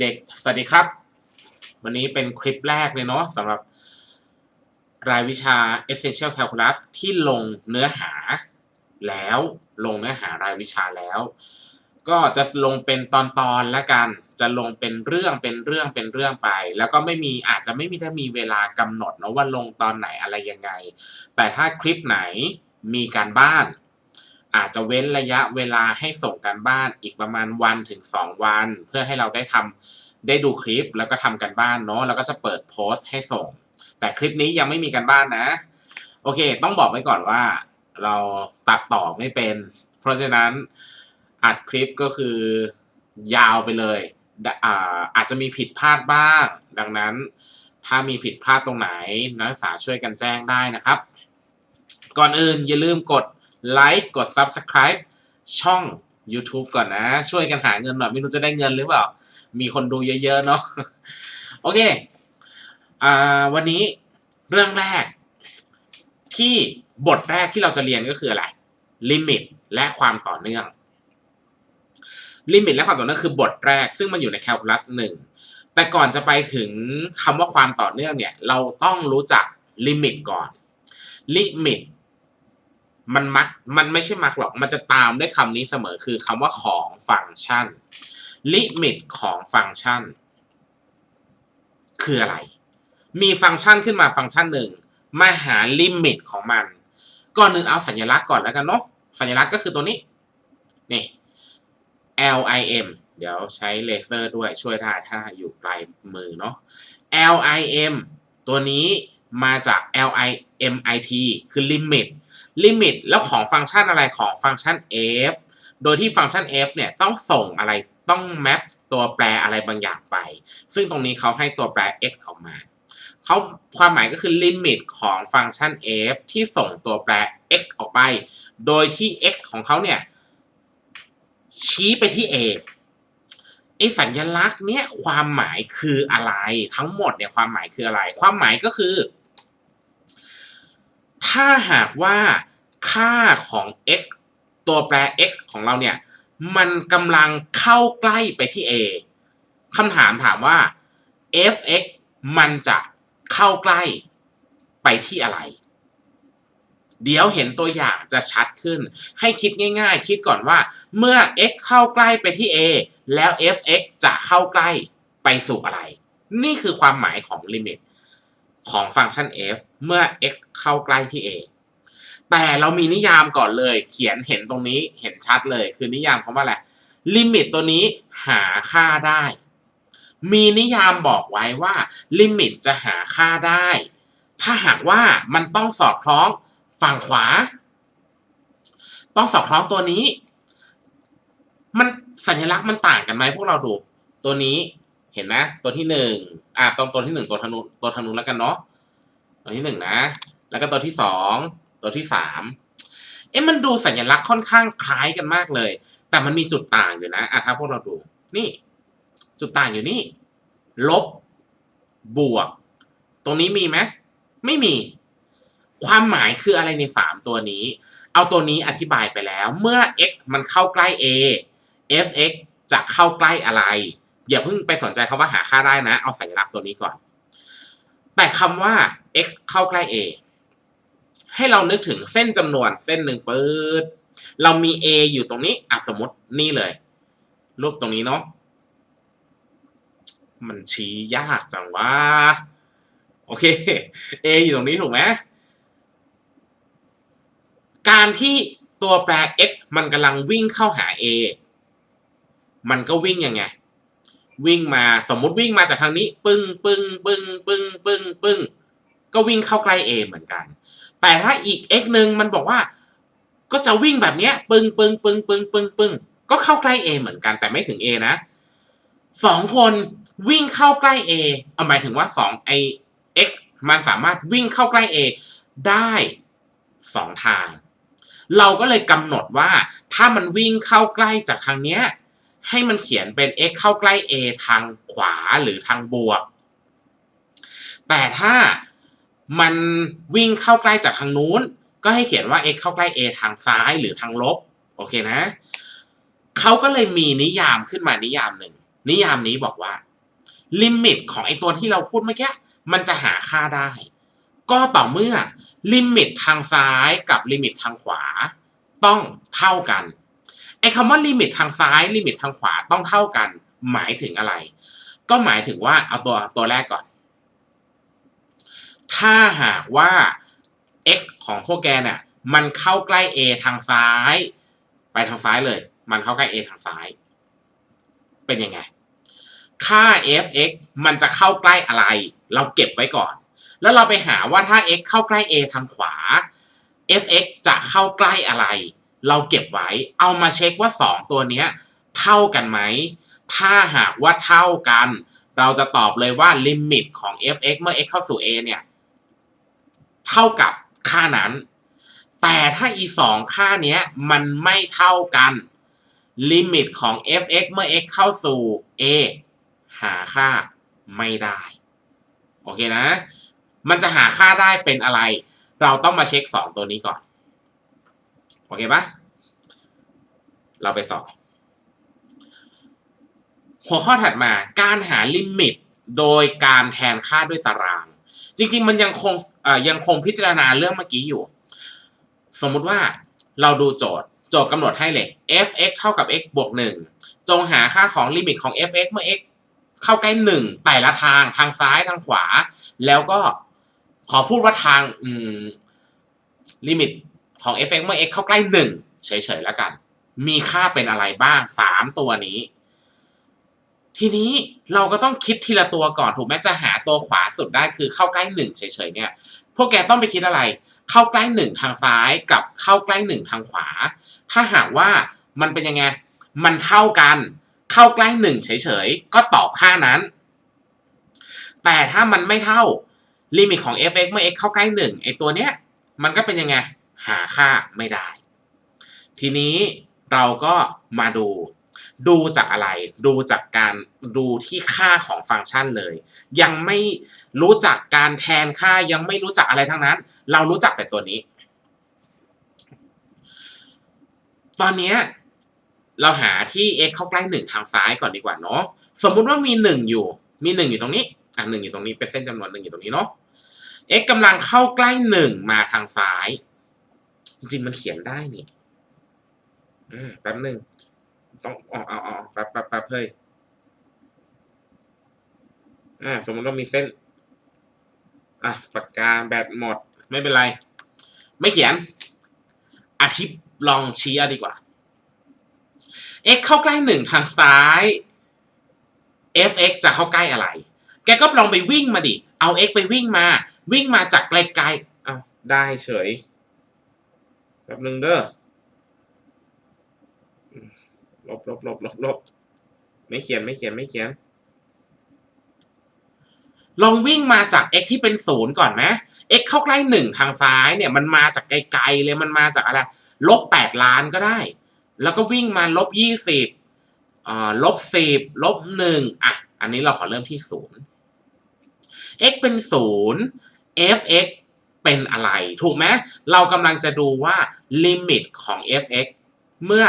เด็กๆ สวัสดีครับ วันนี้เป็นคลิปแรกเลยเนาะสำหรับรายวิชา Essential Calculus ที่ลงเนื้อหาแล้วลงเนื้อหารายวิชาแล้ว ก็จะลงเป็นตอนๆล้วกัน จะลงเป็นเรื่องเป็นเรื่องเป็นเรื่องไป แล้วก็ไม่มีอาจจะไม่มีได้มีเวลากำหนดนะว่าลงตอนไหนอะไรยังไง แต่ถ้าคลิปไหนมีการบ้าน อาจจะเว้นระยะเวลาให้ส่งการบ้านอีกประมาณวันถึง 2 วัน เพื่อให้เราได้ทำได้ดูคลิปแล้วก็ทำการบ้านเนาะแล้วก็จะเปิดโพสต์ให้ส่ง แต่คลิปนี้ยังไม่มีการบ้านนะ โอเค ต้องบอกไว้ก่อนว่า เราตัดต่อไม่เป็น เพราะฉะนั้นอัดคลิปก็คือยาวไปเลยอาอาจจะมีผิดพลาดบ้าง ดังนั้น ถ้ามีผิดพลาดตรงไหน นักศึกษาช่วยกันแจ้งได้นะครับ ก่อนอื่นอย่าลืมกด ไลค์กด Subscribe ช่อง YouTube ก่อนนะ ช่วยกันหาเงินหน่อยไม่รู้จะได้เงินหรือเปล่า มีคนดูเยอะๆเนาะโอเคอ่าวันนี้เรื่องแรก ที่บทแรกที่เราจะเรียนก็คืออะไรลิมิตและความต่อเนื่องลิมิตและความต่อเนื่องคือบทแรก ซึ่งมันอยู่ในแคลคูลัสหนึ่งแต่ก่อนจะไปถึงคำว่าความต่อเนื่องเนี่ย เราต้องรู้จักลิมิตก่อนลิมิต มันมักมันไม่ใช่มักหรอก มันจะตามด้วยคำนี้เสมอคือคำว่าของฟังก์ชัน ลิมิตของฟังก์ชัน คืออะไร มีฟังก์ชันขึ้นมาฟังก์ชันหนึ่งมาหาลิมิตของมัน ก่อนหนึ่งเอาสัญลักษณ์ก่อนแล้วกันเนาะสัญลักษณ์ก็คือตัวนี้ นี่ LIM เดี๋ยวใช้เลเซอร์ด้วยช่วยได้ถ้าอยู่ปลายมือเนาะ LIM ตัวนี้มาจาก LIMIT คือ limit limit แล้วของฟังก์ชันอะไรของฟังก์ชัน f โดยที่ฟังก์ชัน f เนี่ยต้องส่งอะไรต้อง map ตัวแปรอะไรบางอย่างไป ซึ่งตรงนี้เขาให้ตัวแปร x ออกมาเขาความหมายก็คือ limit ของฟังก์ชัน f ที่ส่งตัวแปร x ออกไป โดยที่ x ของเขาเนี่ยชี้ไปที่ a ไอสัญลักษณ์เนี้ยความหมายคืออะไรทั้งหมดเนี่ยความหมายคืออะไร ความหมายก็คือ ถ้าหากว่าค่าของ x ตัวแปร x ของเราเนี่ย มันกำลังเข้าใกล้ไปที่ a คำถามถามว่า f(x) มันจะเข้าใกล้ไปที่อะไร เดี๋ยวเห็นตัวอย่างจะชัดขึ้น ให้คิดง่าย ๆ คิดก่อนว่า เมื่อ x เข้าใกล้ไปที่ a แล้ว f(x) จะเข้าใกล้ไปสู่อะไร นี่คือความหมายของลิมิต ของฟังก์ชัน f เมื่อ x เข้าใกล้ที่ a แต่เรามีนิยามก่อนเลย เขียนเห็นตรงนี้เห็นชัดเลย คือนิยามคำว่าอะไรลิมิตตัวนี้หาค่าได้ มีนิยามบอกไว้ว่าลิมิตจะหาค่าได้ ถ้าหากว่ามันต้องสอดคล้องฝั่งขวา ต้องสอดคล้องตัวนี้ มันสัญลักษณ์มันต่างกันไหมพวกเราดู ตัวนี้ ห็นไหมตัวที่หนึ่งอะตรงตัวที่หนึ่งตัวธนูตัวธนูแล้วกันเนาะตัวที่หนึ่งนะ แล้วก็ตัวที่สองตัวที่สามเอ๊ะมันดูสัญลักษณ์ค่อนข้างคล้ายกันมากเลย แต่มันมีจุดต่างอยู่นะอะถ้าพวกเราดู นี่ จุดต่างอยู่นี่ ลบบวก ตรงนี้มีไหมไม่มี ความหมายคืออะไรในสามตัวนี้ เอาตัวนี้อธิบายไปแล้ว เมื่อ x มันเข้าใกล้ a f(x) จะเข้าใกล้อะไร อย่าเพิ่งไปสนใจคำว่าหาค่าได้นะ เอาสัญลักษณ์ตัวนี้ก่อน แต่คำว่า x เข้าใกล้ a ให้เรานึกถึงเส้นจำนวนเส้นหนึ่งปืดเรามี a อยู่ตรงนี้อะสมมตินี่เลย รูปตรงนี้เนาะมันชี้ยากจังว่าโอเค a อยู่ตรงนี้ถูกไหมการที่ตัวแปร x มันกำลังวิ่งเข้าหา a มันก็วิ่งยังไง วิ่งมาสมมุติวิ่งมาจากทางนี้ ปึ้งปึ้งปึ้งปึ้งปึ้งปึ้งก็วิ่งเข้าใกล้ a เหมือนกัน แต่ถ้าอีก x หนึ่งมันบอกว่า ก็จะวิ่งแบบเนี้ยปึ้งปึ้งปึ้งปึ้งปึ้งปึ้งก็เข้าใกล้ a เหมือนกันแต่ไม่ถึง a นะสองคนวิ่งเข้าใกล้ a เอาหมายถึงว่าสองไอ x มันสามารถวิ่งเข้าใกล้ a ได้สองทาง เราก็เลยกำหนดว่าถ้ามันวิ่งเข้าใกล้จากทางเนี้ย ให้มันเขียนเป็น x เข้าใกล้ a ทางขวาหรือทางบวก แต่ถ้ามันวิ่งเข้าใกล้จากทางนู้น ก็ให้เขียนว่า x เข้าใกล้ a ทางซ้ายหรือทางลบ โอเคนะ เขาก็เลยมีนิยามขึ้นมานิยามหนึ่ง นิยามนี้บอกว่า ลิมิตของไอตัวที่เราพูดเมื่อกี้ มันจะหาค่าได้ ก็ต่อเมื่อลิมิตทางซ้ายกับลิมิตทางขวา ต้องเท่ากัน ไอ้คำว่าลิมิตทางซ้ายลิมิตทางขวาต้องเท่ากัน หมายถึงอะไร ก็หมายถึงว่าเอาตัวตัวแรกก่อน ถ้าหากว่า x ของพวกแกเนี่ยมันเข้าใกล้ a ทางซ้าย ไปทางซ้ายเลย มันเข้าใกล้ a ทางซ้าย เป็นยังไง ค่า f(x) มันจะเข้าใกล้อะไร เราเก็บไว้ก่อน แล้วเราไปหาว่าถ้า x เข้าใกล้ a ทางขวา f(x) จะเข้าใกล้อะไร เราเก็บไว้ เอามาเช็คว่า 2 ตัวเนี้ยเท่ากันไหม ถ้าหากว่าเท่ากัน เราจะตอบเลยว่าลิมิตของ f(x) เมื่อ x เข้าสู่ a เนี่ยเท่ากับค่านั้น แต่ถ้าอีสองค่านี้มันไม่เท่ากันลิมิตของ f(x) เมื่อ x เข้าสู่ a หาค่าไม่ได้ โอเคนะ มันจะหาค่าได้เป็นอะไร เราต้องมาเช็ค 2 ตัวนี้ก่อน โอเคปะเราไปต่อ หัวข้อถัดมาการหาลิมิตโดยการแทนค่าด้วยตาราง จริง ๆ มันยังคงยังคงพิจารณาเรื่องเมื่อกี้อยู่ สมมุติว่าเราดูโจทย์ โจทย์กำหนดให้เลย f(x) เท่ากับ x บวก1จงหาค่าของลิมิตของ f(x) เมื่อ x เข้าใกล้1แต่ละทางทางซ้ายทางขวา แล้วก็ขอพูดว่าทางลิมิต ของ f(x) เมื่อ x เข้าใกล้ 1 เฉยๆแล้วกัน มีค่าเป็นอะไรบ้าง 3 ตัวนี้ ทีนี้เราก็ต้องคิดทีละตัวก่อนถูกไหมจะหาตัวขวาสุดได้คือเข้าใกล้ 1 เฉยๆเนี่ย พวกแกต้องไปคิดอะไร เข้าใกล้หนึ่งทางซ้ายกับเข้าใกล้หนึ่งทางขวา ถ้าหากว่ามันเป็นยังไง มันเท่ากัน เข้าใกล้หนึ่งเฉยๆก็ตอบค่านั้น แต่ถ้ามันไม่เท่าลิมิตของ f(x) เมื่อ x เข้าใกล้หนึ่งไอตัวเนี้ยมันก็เป็นยังไง หาค่าไม่ได้ ทีนี้เราก็มาดู ดูจากอะไร ดูจากการดูที่ค่าของฟังก์ชันเลย ยังไม่รู้จักการแทนค่ายังไม่รู้จักอะไรทั้งนั้น เรารู้จักแต่ตัวนี้ ตอนนี้เราหาที่ x เข้าใกล้หนึ่งทางซ้ายก่อนดีกว่าเนาะสมมุติว่ามีหนึ่งอยู่ มีหนึ่งอยู่ตรงนี้อะหนึ่งอยู่ตรงนี้เป็นเส้นจำนวนหนึ่งอยู่ตรงนี้เนาะ x กำลังเข้าใกล้หนึ่งมาทางซ้าย จริงๆมันเขียนได้นี่อ่าแป๊บหนึ่งต้องอาเอาเอแป๊บแป๊บแป๊บเฮ้ยอ่าสมมติว่ามีเส้น อะปากกาแบตหมด ไม่เป็นไร ไม่เขียน อาทิตย์ลองชี้เอาดีกว่า x เข้าใกล้หนึ่งทางซ้าย fx จะเข้าใกล้อะไร แกก็ลองไปวิ่งมาดิ เอา x ไปวิ่งมา วิ่งมาจากไกลๆ เอาได้เฉย แป๊บนึงเด้อลบลบลบลบลบไม่เขียนไม่เขียนไม่เขียน ลองวิ่งมาจาก x ที่เป็นศูนย์ก่อนไหม x เข้าใกล้หนึ่งทางซ้ายเนี่ยมันมาจากไกลๆเลยมันมาจากอะไรลบแปดล้านก็ได้ แล้วก็วิ่งมาลบยี่สิบอ่าลบสิบลบหนึ่งอะ อันนี้เราขอเริ่มที่ศูนย์ x เป็นศูนย์ f(x) เป็นอะไร ถูกไหมเรากำลังจะดูว่าลิมิตของ f(x) เมื่อ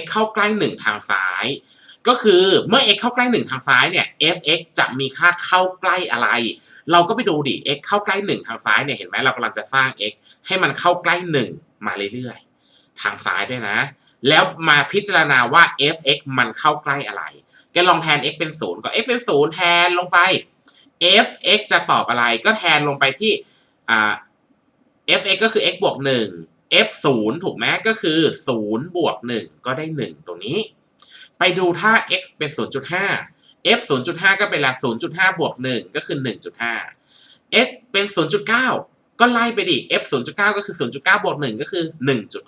x เข้าใกล้หนึ่งทางซ้าย ก็คือเมื่อ x เข้าใกล้หนึ่งทางซ้ายเนี่ย f(x) จะมีค่าเข้าใกล้อะไร เราก็ไปดูดิ x เข้าใกล้หนึ่งทางซ้ายเนี่ยเห็นไหมเรากำลังจะสร้าง x ให้มันเข้าใกล้หนึ่งมาเรื่อยๆ ทางซ้ายด้วยนะ แล้วมาพิจารณาว่า f(x) มันเข้าใกล้อะไรแกลองแทน x เป็นศูนย์ก็ x เป็นศูนย์แทนลงไป f(x) จะตอบอะไรก็แทนลงไปที่ อ่า f(x) ก็คือ x บวกหนึ่ง f ศูนย์ถูกไหมก็คือศูนย์บวกหนึ่งก็ได้หนึ่งตรงนี้ ไปดูถ้า x เป็นศูนย์จุดห้า f ศูนย์จุดห้าก็เป็นละศูนย์จุดห้าบวกหนึ่งก็คือหนึ่งจุดห้า x เป็นศูนย์จุดเก้าก็ไล่ไปดิ f ศูนย์จุดเก้าก็คือศูนย์จุดเก้าบวกหนึ่งก็คือหนึ่งจุด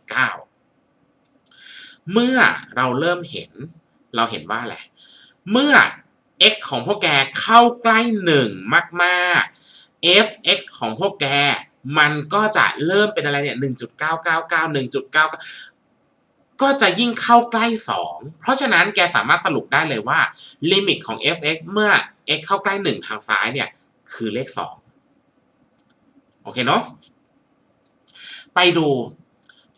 เมื่อเราเริ่มเห็นเราเห็นว่าอะไร เมื่อ x ของพวกแกเข้าใกล้หนึ่งมาก ๆ f(x) ของพวกแก มันก็จะเริ่มเป็นอะไรเนี่ยหนึ่งจุดเก้าเก้าเก้าหนึ่งจุดเก้าก็จะยิ่งเข้าใกล้สองเพราะฉะนั้นแกสามารถสรุปได้เลยว่า ลิมิตของ f(x) เมื่อ x เข้าใกล้หนึ่งทางซ้ายเนี่ย คือเลขสองโอเคเนาะไปดู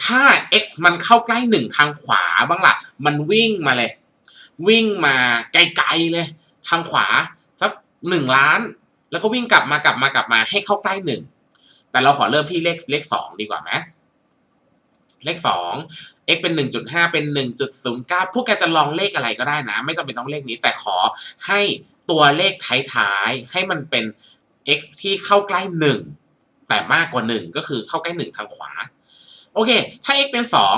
ถ้า x มันเข้าใกล้หนึ่งทางขวาบ้างล่ะ มันวิ่งมาเลย วิ่งมาไกลๆเลย ทางขวาสักหนึ่งล้าน แล้วก็วิ่งกลับมากลับมากลับมาให้เข้าใกล้หนึ่งแต่เราขอเริ่มที่เลขเลขสองดีกว่าไหมเลขสอง x เป็นหนึ่งจุดห้าเป็นหนึ่งจุดศูนย์เก้าพวกแกจะลองเลขอะไรก็ได้นะ ไม่จำเป็นต้องเลขนี้ แต่ขอให้ตัวเลขท้ายๆ ให้มันเป็น x ที่เข้าใกล้หนึ่งแต่มากกว่าหนึ่งก็คือเข้าใกล้หนึ่งทางขวา โอเค ถ้า x เป็นสอง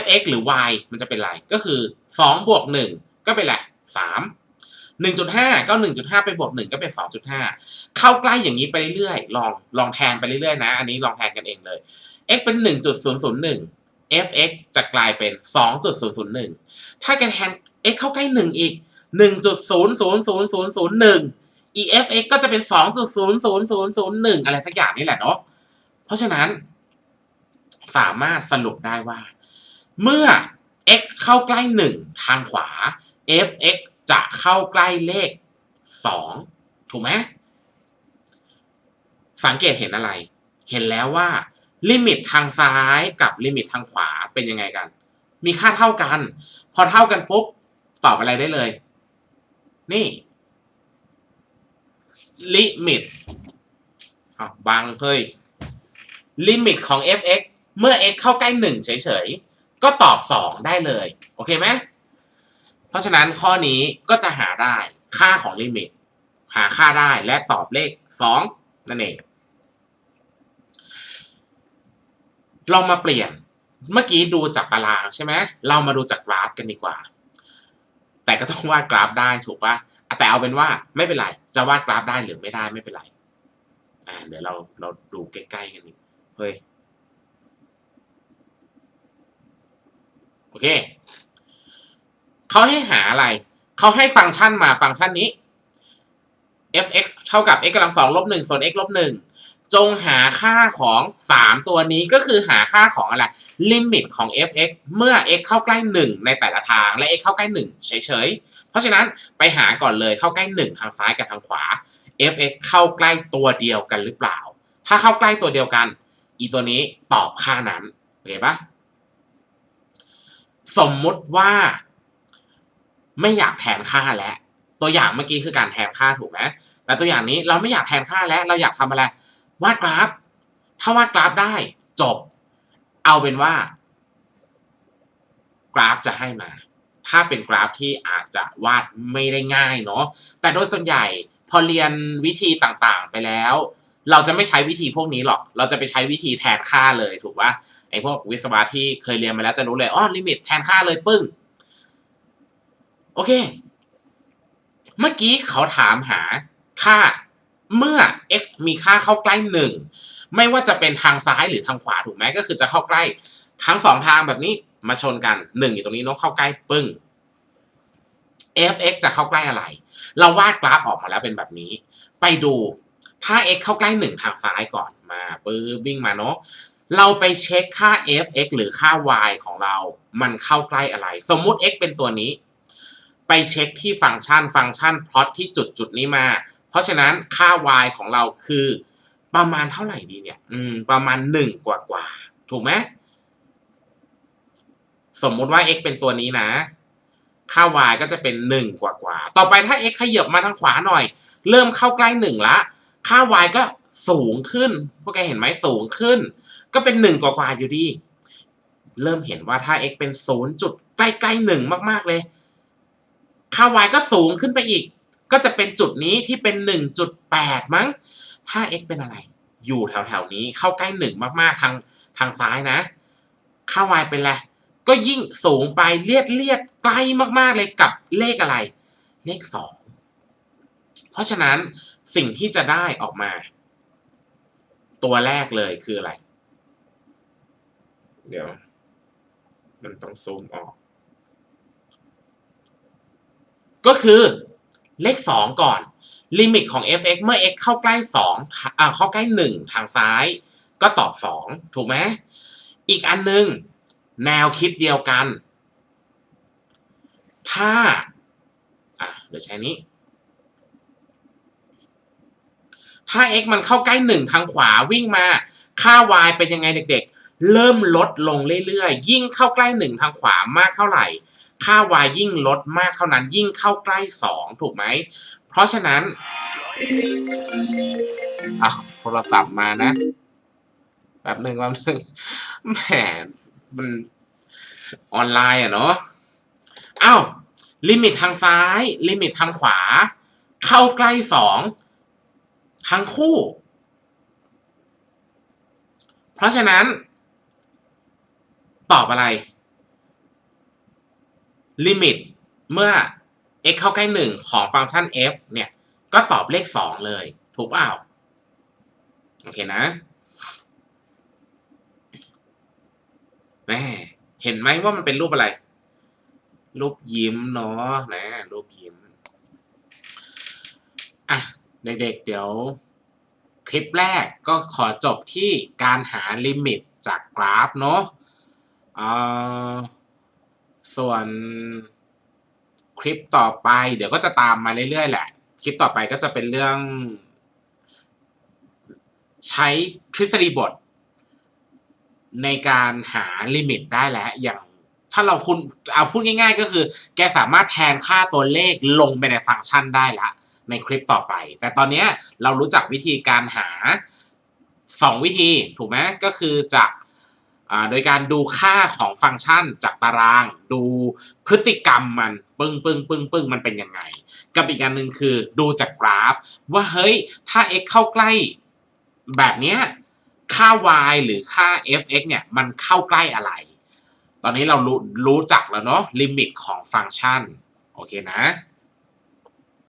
fx หรือ y มันจะเป็นอะไร ก็คือสองบวกหนึ่งก็เป็นอะไรสามหนึ่งจุดห้าก็หนึ่งจุดห้าไปบวกหนึ่งก็เป็นสองจุดห้าเข้าใกล้อย่างนี้ไปเรื่อยๆลองลองแทนไปเรื่อยๆนะ อันนี้ลองแทนกันเองเลย x เป็นหนึ่งจุดศูนย์ศูนย์หนึ่ง fx จะกลายเป็นสองจุดศูนย์ศูนย์หนึ่งถ้าแกแทน x เข้าใกล้หนึ่งอีกหนึ่งจุดศูนย์ศูนย์ศูนย์ศูนย์ศูนย์หนึ่ง efx ก็จะเป็นสองจุดศูนย์ศูนย์ศูนย์ศูนย์หนึ่งอะไรสักอย่างนี่แหละเนาะ เพราะฉะนั้น สามารถสรุปได้ว่า เมื่อ x เข้าใกล้หนึ่งทางขวา fx จะเข้าใกล้เลขสองถูกไหมสังเกตเห็นอะไร เห็นแล้วว่า ลิมิตทางซ้ายกับลิมิตทางขวาเป็นยังไงกัน มีค่าเท่ากัน พอเท่ากันปุ๊บตอบอะไรได้เลย นี่ ลิมิตอะบังเฮ้ยลิมิตของ fx เมื่อ x เข้าใกล้หนึ่งเฉยๆ ก็ตอบสองได้เลย โอเคไหม เพราะฉะนั้นข้อนี้ก็จะหาได้ค่าของลิมิต หาค่าได้และตอบเลขสองนั่นเอง ลองมาเปลี่ยนเมื่อกี้ดูจากตารางใช่ไหมเรามาดูจากกราฟกันดีกว่า แต่ก็ต้องวาดกราฟได้ถูกปะ่ะแต่เอาเป็นว่าไม่เป็นไร จะวาดกราฟได้หรือไม่ได้ไม่เป็นไรอ่าเดี๋ยวเราเราดูใกล้ๆกันอีเฮ้ยโอเค เขาให้หาอะไร เขาให้ฟังก์ชันมาฟังก์ชันนี้ f(x) เท่ากับ x กำลังสองลบหนึ่งส่วน x ลบหนึ่งจงหาค่าของสามตัวนี้ก็คือหาค่าของอะไรลิมิตของ f(x) เมื่อ x เข้าใกล้หนึ่งในแต่ละทาง และ x เข้าใกล้หนึ่งเฉยๆ เพราะฉะนั้นไปหาก่อนเลยเข้าใกล้หนึ่งทางซ้ายกับทางขวา f(x) เข้าใกล้ตัวเดียวกันหรือเปล่า ถ้าเข้าใกล้ตัวเดียวกัน อีตัวนี้ตอบค่านั้นโอเคปะสมมุติว่า ไม่อยากแทนค่าแล้วตัวอย่างเมื่อกี้คือการแทนค่าถูกไหมแต่ตัวอย่างนี้เราไม่อยากแทนค่าแล้วเราอยากทำอะไร วาดกราฟ ถ้าวาดกราฟได้จบ เอาเป็นว่า กราฟจะให้มา ถ้าเป็นกราฟที่อาจจะวาดไม่ได้ง่ายเนาะแต่โดยส่วนใหญ่พอเรียนวิธีต่างๆไปแล้ว เราจะไม่ใช้วิธีพวกนี้หรอก เราจะไปใช้วิธีแทนค่าเลยถูกปะไอ้พวกวิศวะที่เคยเรียนมาแล้วจะรู้เลยอ๋อลิมิตแทนค่าเลยปึ้ง อเค เมื่อกี้เขาถามหาค่าเมื่อ x มีค่าเข้าใกล้หนึ่งไม่ว่าจะเป็นทางซ้ายหรือทางขวาถูกไหมก็คือจะเข้าใกล้ ทั้งสองทางแบบนี้มาชนกันหนึ่งอยู่ตรงนี้เน้องเข้าใกล้ปึ้ง fx จะเข้าใกล้อะไร เราวาดกราฟออกมาแล้วเป็นแบบนี้ ไปดูถ้า x เข้าใกล้หนึ่งทางซ้ายก่อนมาปื้อวิ่งมาเนาะเราไปเช็คค่า fx หรือค่า y ของเรา มันเข้าใกล้อะไร สมมุติ x เป็นตัวนี้ ไปเช็คที่ฟังก์ชันฟังก์ชันพลอตที่จุดจุดนี้มา เพราะฉะนั้นค่า y ของเราคือประมาณเท่าไหร่ดีเนี่ย อืม ประมาณหนึ่งกว่ากว่า ถูกไหม สมมุติว่า x เป็นตัวนี้นะ ค่า y ก็จะเป็นหนึ่งกว่ากว่า ต่อไปถ้า x ขยับมาทางขวาหน่อย เริ่มเข้าใกล้หนึ่งละ ค่า y ก็สูงขึ้น พวกแกเห็นไหมสูงขึ้น ก็เป็นหนึ่งกว่ากว่าอยู่ดี เริ่มเห็นว่าถ้า x เป็นศูนย์จุดใกล้ๆหนึ่งมาก ๆ เลย ค่า y ก็สูงขึ้นไปอีก ก็จะเป็นจุดนี้ที่เป็นหนึ่งจุดแปดมั้ง ถ้า x เป็นอะไร อยู่แถวๆนี้เข้าใกล้หนึ่งมากๆทางทางซ้ายนะ ค่า y เป็นอะไร ก็ยิ่งสูงไปเลียดเลียดใกล้มากๆเลยกับเลขอะไร เลขสองเพราะฉะนั้นสิ่งที่จะได้ออกมา ตัวแรกเลยคืออะไร เดี๋ยว มันต้องซูมออก ก็คือเลขสองก่อน ลิมิตของ f(x) เมื่อ x เข้าใกล้สองอ่าเข้าใกล้หนึ่งทางซ้าย ก็ตอบสองถูกไหมอีกอันหนึงแนวคิดเดียวกัน ถ้าอะเดี๋ยวใช้นี้ ถ้า x มันเข้าใกล้หนึ่งทางขวาวิ่งมา ค่า y เป็นยังไงเด็ก ๆ เริ่มลดลงเรื่อยๆ ยิ่งเข้าใกล้หนึ่งทางขวามากเท่าไหร่ ค่า y ยิ่งลดมากเท่านั้นยิ่งเข้าใกล้สองถูกไหม เพราะฉะนั้นอะโทรศัพท์มานะแป๊บหนึ่งแป๊บหนึ่งแหมมันออนไลน์อะเนาะอ้าวลิมิตทางซ้าย ลิมิตทางขวา เข้าใกล้สองทั้งคู่ เพราะฉะนั้น ตอบอะไร ลิมิตเมื่อ x เข้าใกล้หนึ่งของฟังก์ชัน f เนี่ย ก็ตอบเลขสองเลย ถูกเปล่า โอเคนะแม่เห็นไหมว่ามันเป็นรูปอะไร รูปยิ้มเนาะนะ รูปยิ้ม อะ เด็กๆ เดี๋ยว คลิปแรกก็ขอจบที่การหาลิมิตจากกราฟเนาะอ่า ส่วนคลิปต่อไป เดี๋ยวก็จะตามมาเรื่อยๆแหละ คลิปต่อไปก็จะเป็นเรื่อง ใช้ทฤษฎีบท ในการหาลิมิตได้แล้วอย่างถ้าเราคุณเอาพูดง่าย ๆ ก็คือ แกสามารถแทนค่าตัวเลขลงไปในฟังก์ชันได้ละในคลิปต่อไป แต่ตอนเนี้ยเรารู้จักวิธีการหา 2 วิธีถูกไหมก็คือจาก โดยการดูค่าของฟังก์ชันจากตาราง ดูพฤติกรรมมันปึ้งปึ้งปึ้งปึ้งมันเป็นยังไง กับอีกอันหนึ่งคือดูจากกราฟ ว่าเฮ้ย ถ้า x เข้าใกล้แบบเนี้ยค่า y หรือค่า f(x) เนี่ยมันเข้าใกล้อะไร ตอนนี้เรารู้รู้จักแล้วเนาะลิมิตของฟังก์ชัน โอเคนะ